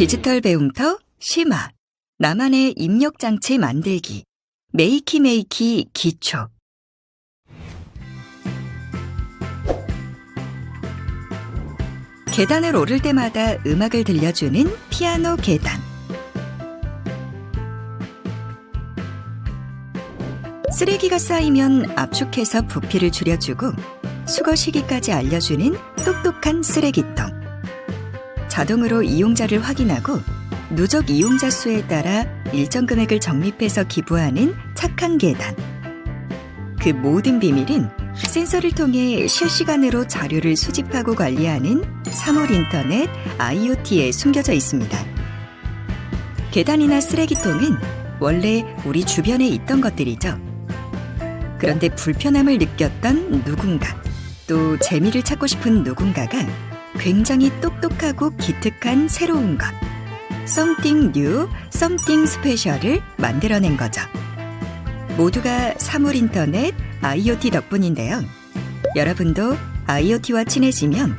디지털 배움터 심화. 나만의 입력 장치 만들기. 메이키 메이키 기초 계단을 오를 때마다 음악을 들려주는 피아노 계단 쓰레기가 쌓이면 압축해서 부피를 줄여주고 수거 시기까지 알려주는 똑똑한 쓰레기통 자동으로 이용자를 확인하고 누적 이용자 수에 따라 일정 금액을 적립해서 기부하는 착한 계단. 그 모든 비밀은 센서를 통해 실시간으로 자료를 수집하고 관리하는 3월 인터넷 IoT에 숨겨져 있습니다. 계단이나 쓰레기통은 원래 우리 주변에 있던 것들이죠. 그런데 불편함을 느꼈던 누군가, 또 재미를 찾고 싶은 누군가가 굉장히 똑똑하고 기특한 새로운 것, something new, something special을 만들어낸 거죠. 모두가 사물 인터넷 IoT 덕분인데요. 여러분도 IoT와 친해지면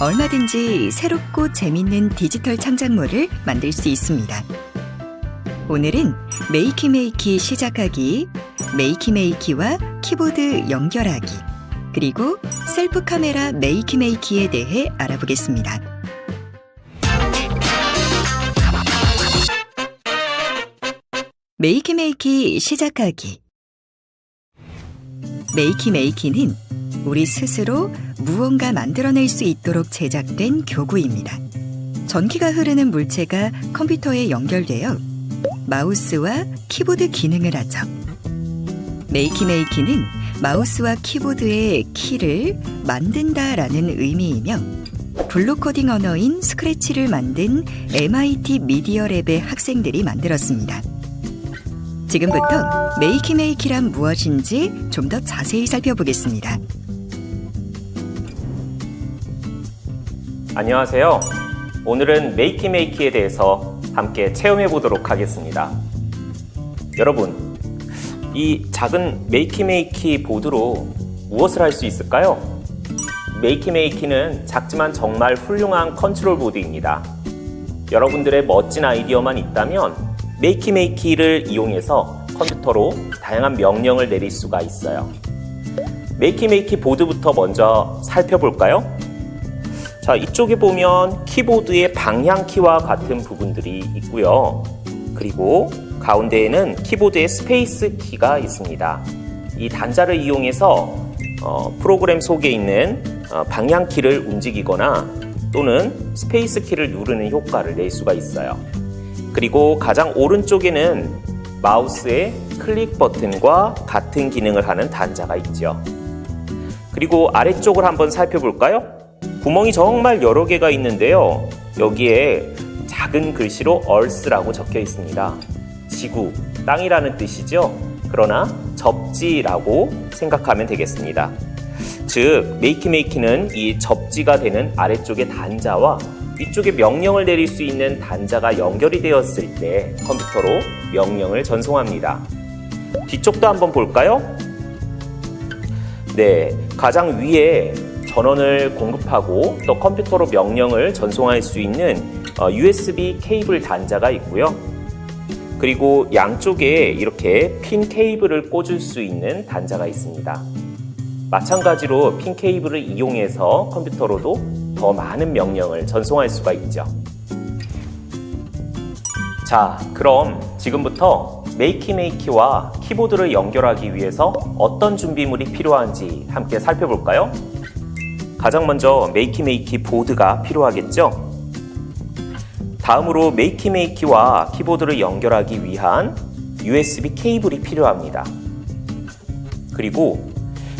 얼마든지 새롭고 재밌는 디지털 창작물을 만들 수 있습니다. 오늘은 메이키메이키 시작하기, 메이키메이키와 키보드 연결하기, 그리고 셀프 카메라 메이키메이키에 대해 알아보겠습니다. 메이키메이키 시작하기 메이키 메이키는 우리 스스로 무언가 만들어낼 수 있도록 제작된 교구입니다. 전기가 흐르는 물체가 컴퓨터에 연결되어 마우스와 키보드 기능을 하죠. 메이키 메이키는 마우스와 키보드의 키를 만든다라는 의미이며 블록 코딩 언어인 스크래치를 만든 MIT 미디어 랩의 학생들이 만들었습니다. 지금부터 메이키메이키란 무엇인지 좀 더 자세히 살펴보겠습니다. 안녕하세요. 오늘은 메이키메이키에 대해서 함께 체험해 보도록 하겠습니다. 여러분, 이 작은 메이키메이키 보드로 무엇을 할 수 있을까요? 메이키메이키는 작지만 정말 훌륭한 컨트롤 보드입니다. 여러분들의 멋진 아이디어만 있다면 메이키메이키를 이용해서 컴퓨터로 다양한 명령을 내릴 수가 있어요. 메이키메이키 보드부터 먼저 살펴볼까요? 자, 이쪽에 보면 키보드의 방향키와 같은 부분들이 있고요. 그리고 가운데에는 키보드의 스페이스 키가 있습니다. 이 단자를 이용해서 어, 프로그램 속에 있는 어, 방향키를 움직이거나 또는 스페이스 키를 누르는 효과를 낼 수가 있어요. 그리고 가장 오른쪽에는 마우스의 클릭 버튼과 같은 기능을 하는 단자가 있죠. 그리고 아래쪽을 한번 살펴볼까요? 구멍이 정말 여러 개가 있는데요. 여기에 작은 글씨로 Earth라고 적혀 있습니다. 지구, 땅이라는 뜻이죠. 그러나 접지라고 생각하면 되겠습니다. 즉, 메이키메이키는 이 접지가 되는 아래쪽의 단자와 위쪽에 명령을 내릴 수 있는 단자가 연결이 되었을 때 컴퓨터로 명령을 전송합니다. 뒤쪽도 한번 볼까요? 네, 가장 위에 전원을 공급하고 또 컴퓨터로 명령을 전송할 수 있는 USB 케이블 단자가 있고요. 그리고 양쪽에 이렇게 핀 케이블을 꽂을 수 있는 단자가 있습니다. 마찬가지로 핀 케이블을 이용해서 컴퓨터로도 더 많은 명령을 전송할 수가 있죠. 자, 그럼 지금부터 메이키메이키와 키보드를 연결하기 위해서 어떤 준비물이 필요한지 함께 살펴볼까요? 가장 먼저 메이키메이키 보드가 필요하겠죠? 다음으로 메이키메이키와 키보드를 연결하기 위한 USB 케이블이 필요합니다. 그리고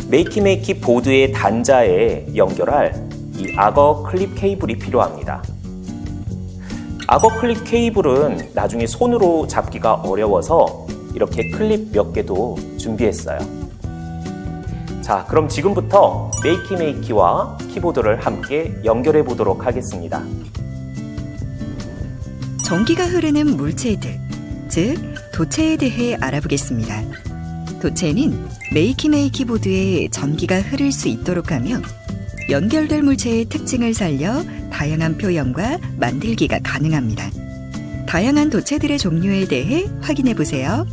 메이키메이키 보드의 단자에 연결할 이 악어 클립 케이블이 필요합니다. 악어 클립 케이블은 나중에 손으로 잡기가 어려워서 이렇게 클립 몇 개도 준비했어요. 자, 그럼 지금부터 메이키메이키와 키보드를 함께 연결해 보도록 하겠습니다. 전기가 흐르는 물체들, 즉 도체에 대해 알아보겠습니다. 도체는 메이키메이키 보드에 전기가 흐를 수 있도록 하며 연결될 물체의 특징을 살려 다양한 표현과 만들기가 가능합니다. 다양한 도체들의 종류에 대해 확인해 보세요.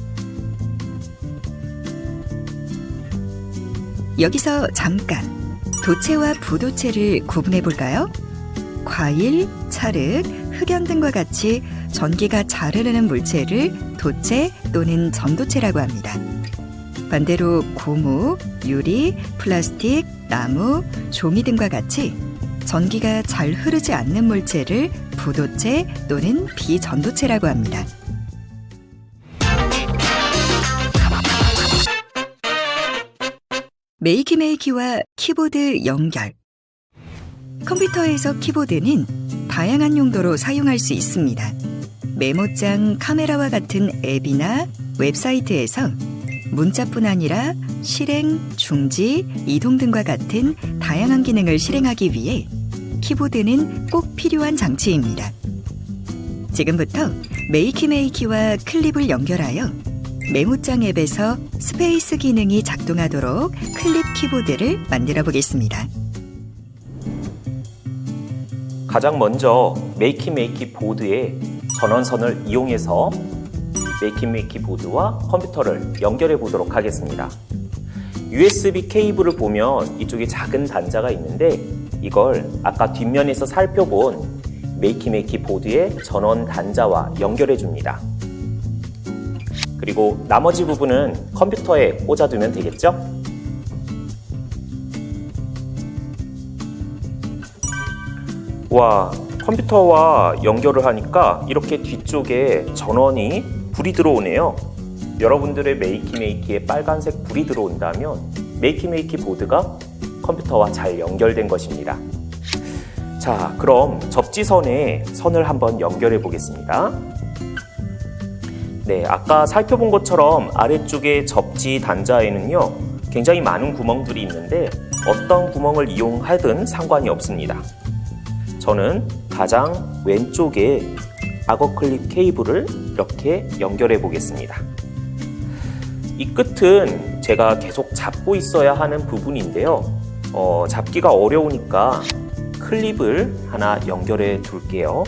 여기서 잠깐 도체와 부도체를 구분해 볼까요? 과일, 찰흙, 흑연 등과 같이 전기가 잘 흐르는 물체를 도체 또는 전도체라고 합니다. 반대로 고무, 유리, 플라스틱, 나무, 종이 등과 같이 전기가 잘 흐르지 않는 물체를 부도체 또는 비전도체라고 합니다. 메이키메이키와 키보드 연결 컴퓨터에서 키보드는 다양한 용도로 사용할 수 있습니다. 메모장, 카메라와 같은 앱이나 웹사이트에서 문자뿐 아니라 실행, 중지, 이동 등과 같은 다양한 기능을 실행하기 위해 키보드는 꼭 필요한 장치입니다. 지금부터 메이키메이키와 클립을 연결하여 메모장 앱에서 스페이스 기능이 작동하도록 클립 키보드를 만들어 보겠습니다. 가장 먼저 메이키메이키 보드에 전원선을 이용해서 메이키메이키 보드와 컴퓨터를 연결해 보도록 하겠습니다. USB 케이블을 보면 이쪽에 작은 단자가 있는데 이걸 아까 뒷면에서 살펴본 메이키메이키 보드의 전원 단자와 연결해 줍니다. 그리고 나머지 부분은 컴퓨터에 꽂아두면 되겠죠? 와, 컴퓨터와 연결을 하니까 이렇게 뒤쪽에 전원이 불이 들어오네요. 여러분들의 메이키메이키에 빨간색 불이 들어온다면 메이키메이키 보드가 컴퓨터와 잘 연결된 것입니다. 자, 그럼 접지선에 선을 한번 연결해 보겠습니다. 네, 아까 살펴본 것처럼 아래쪽에 접지 단자에는요, 굉장히 많은 구멍들이 있는데 어떤 구멍을 이용하든 상관이 없습니다. 저는 가장 왼쪽에 악어 클립 케이블을 이렇게 연결해 보겠습니다. 이 끝은 제가 계속 잡고 있어야 하는 부분인데요. 어, 잡기가 어려우니까 클립을 하나 연결해 둘게요.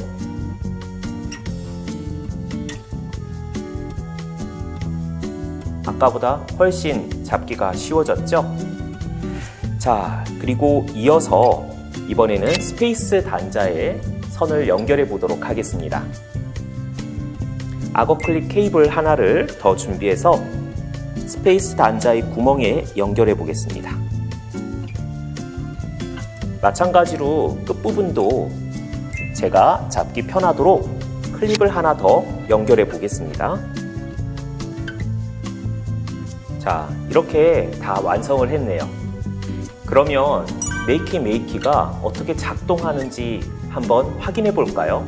아까보다 훨씬 잡기가 쉬워졌죠? 자, 그리고 이어서 이번에는 스페이스 단자에 선을 연결해 보도록 하겠습니다. 악어 클립 케이블 하나를 더 준비해서 스페이스 단자의 구멍에 연결해 보겠습니다. 마찬가지로 끝부분도 제가 잡기 편하도록 클립을 하나 더 연결해 보겠습니다. 자, 이렇게 다 완성을 했네요. 그러면 메이키 메이키가 어떻게 작동하는지 한번 확인해 볼까요?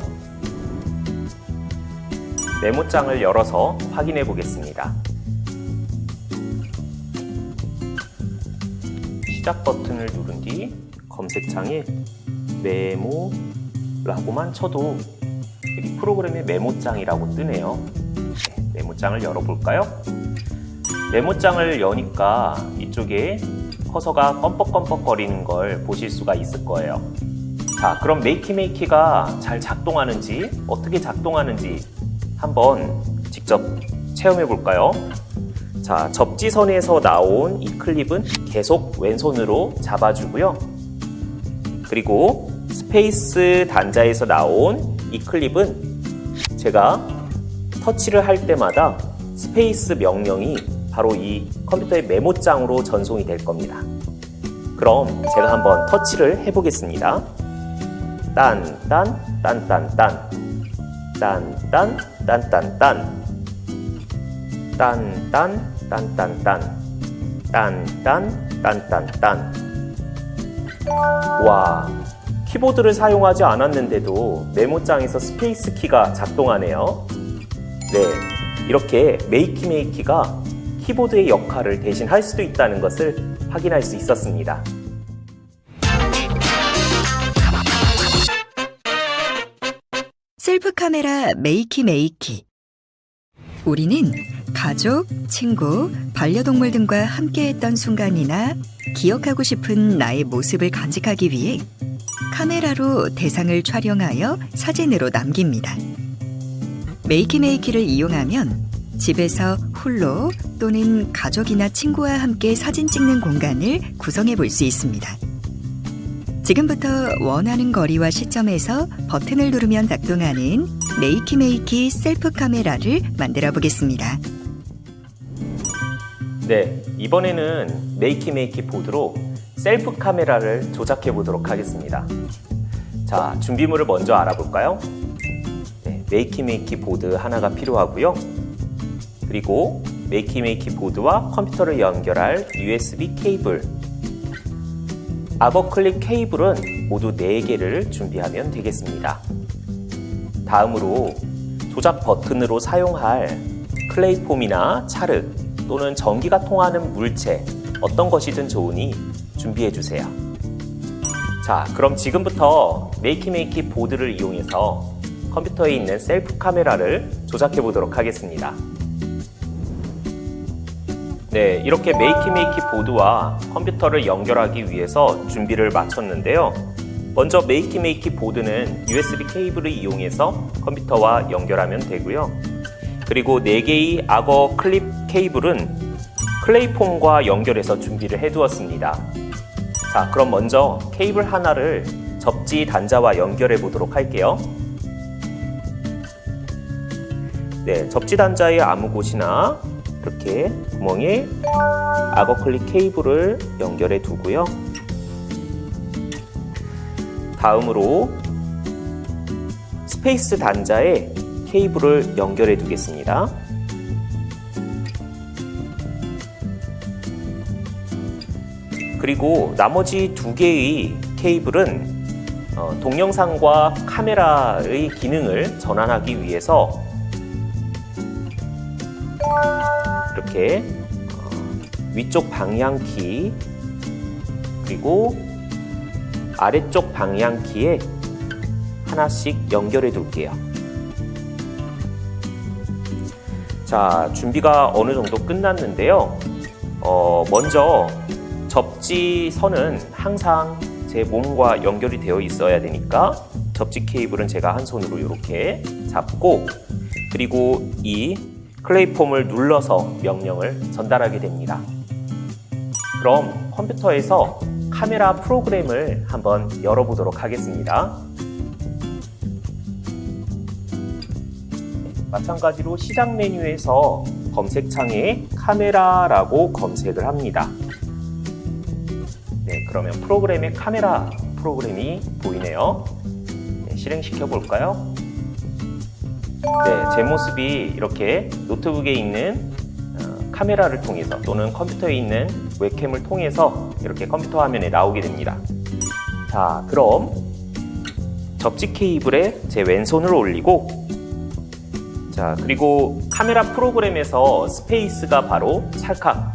메모장을 열어서 확인해 보겠습니다. 시작 버튼을 누른 뒤 검색창에 메모라고만 쳐도 여기 프로그램의 메모장이라고 뜨네요. 네, 메모장을 열어볼까요? 메모장을 여니까 이쪽에 커서가 껌뻑껌뻑거리는 걸 보실 수가 있을 거예요. 자, 그럼 메이키메이키가 잘 작동하는지, 어떻게 작동하는지 한번 직접 체험해 볼까요? 자, 접지선에서 나온 이 클립은 계속 왼손으로 잡아주고요. 그리고 스페이스 단자에서 나온 이 클립은 제가 터치를 할 때마다 스페이스 명령이 바로 이 컴퓨터의 메모장으로 전송이 될 겁니다. 그럼 제가 한번 터치를 해보겠습니다. 딴, 딴, 딴, 딴, 딴. 딴, 딴, 딴, 딴, 딴. 딴, 딴, 딴, 딴, 딴. 딴, 딴, 딴, 딴, 딴. 와, 키보드를 사용하지 않았는데도 메모장에서 스페이스 키가 작동하네요. 네, 이렇게 메이키 메이키가 키보드의 역할을 대신 할 수도 있다는 것을 확인할 수 있었습니다. 셀프 카메라 메이키 메이키. 우리는 가족, 친구, 반려동물 등과 함께했던 순간이나 기억하고 싶은 나의 모습을 간직하기 위해 카메라로 대상을 촬영하여 사진으로 남깁니다. 메이키 메이키를 이용하면 집에서 홀로 또는 가족이나 친구와 함께 사진 찍는 공간을 구성해 볼 수 있습니다. 지금부터 원하는 거리와 시점에서 버튼을 누르면 작동하는 메이키 메이키 셀프 카메라를 만들어 보겠습니다. 네, 이번에는 메이키 메이키 보드로 셀프 카메라를 조작해 보도록 하겠습니다. 자, 준비물을 먼저 알아볼까요? 네, 메이키 메이키 보드 하나가 필요하고요. 그리고 메이키 메이키 보드와 컴퓨터를 연결할 USB 케이블, 악어 클립 케이블은 모두 4개를 준비하면 되겠습니다. 다음으로 조작 버튼으로 사용할 클레이폼이나 찰흙 또는 전기가 통하는 물체 어떤 것이든 좋으니 준비해 주세요. 자, 그럼 지금부터 메이키 메이키 보드를 이용해서 컴퓨터에 있는 셀프 카메라를 조작해 보도록 하겠습니다. 네, 이렇게 메이키 메이키 보드와 컴퓨터를 연결하기 위해서 준비를 마쳤는데요. 먼저 메이키 메이키 보드는 USB 케이블을 이용해서 컴퓨터와 연결하면 되고요. 그리고 4개의 악어 클립 케이블은 클레이폼과 연결해서 준비를 해두었습니다. 자, 그럼 먼저 케이블 하나를 접지 단자와 연결해 보도록 할게요. 네, 접지 단자의 아무 곳이나 이렇게 구멍에 악어 클립 케이블을 연결해 두고요. 다음으로 스페이스 단자에 케이블을 연결해 두겠습니다. 그리고 나머지 두 개의 케이블은 어, 동영상과 카메라의 기능을 전환하기 위해서 이렇게 어, 위쪽 방향키 그리고 아래쪽 방향키에 하나씩 연결해 둘게요. 자, 준비가 어느 정도 끝났는데요. 어, 먼저 접지 선은 항상 제 몸과 연결이 되어 있어야 되니까 접지 케이블은 제가 한 손으로 이렇게 잡고 그리고 이 클레이폼을 눌러서 명령을 전달하게 됩니다. 그럼 컴퓨터에서 카메라 프로그램을 한번 열어보도록 하겠습니다. 마찬가지로 시작 메뉴에서 검색창에 카메라라고 검색을 합니다. 네, 그러면 프로그램의 카메라 프로그램이 보이네요. 네, 실행시켜 볼까요? 네, 제 모습이 이렇게 노트북에 있는 어, 카메라를 통해서 또는 컴퓨터에 있는 웹캠을 통해서 이렇게 컴퓨터 화면에 나오게 됩니다. 자, 그럼 접지 케이블에 제 왼손을 올리고 자, 그리고 카메라 프로그램에서 스페이스가 바로 찰칵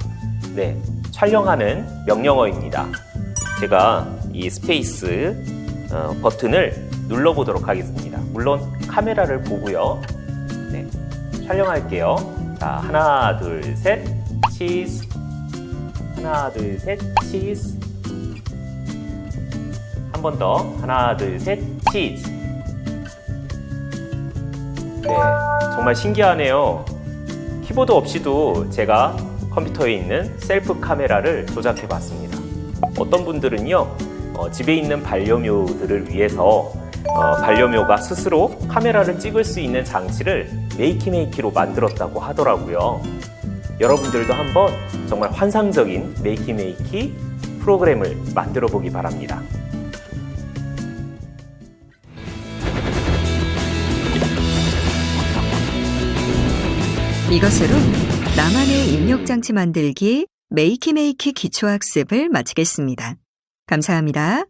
네, 촬영하는 명령어입니다. 제가 이 스페이스 어, 버튼을 눌러보도록 하겠습니다. 물론 카메라를 보고요. 네, 촬영할게요. 자, 하나, 둘, 셋, 치즈. 하나, 둘, 셋, 치즈. 한 번 더. 하나, 둘, 셋, 치즈. 네, 정말 신기하네요. 키보드 없이도 제가 컴퓨터에 있는 셀프 카메라를 조작해 봤습니다. 어떤 분들은요, 어, 집에 있는 반려묘들을 위해서 어, 반려묘가 스스로 카메라를 찍을 수 있는 장치를 메이키메이키로 만들었다고 하더라고요. 여러분들도 한번 정말 환상적인 메이키메이키 프로그램을 만들어 보기 바랍니다. 이것으로 나만의 입력 장치 만들기 메이키 메이키 기초학습을 마치겠습니다. 감사합니다.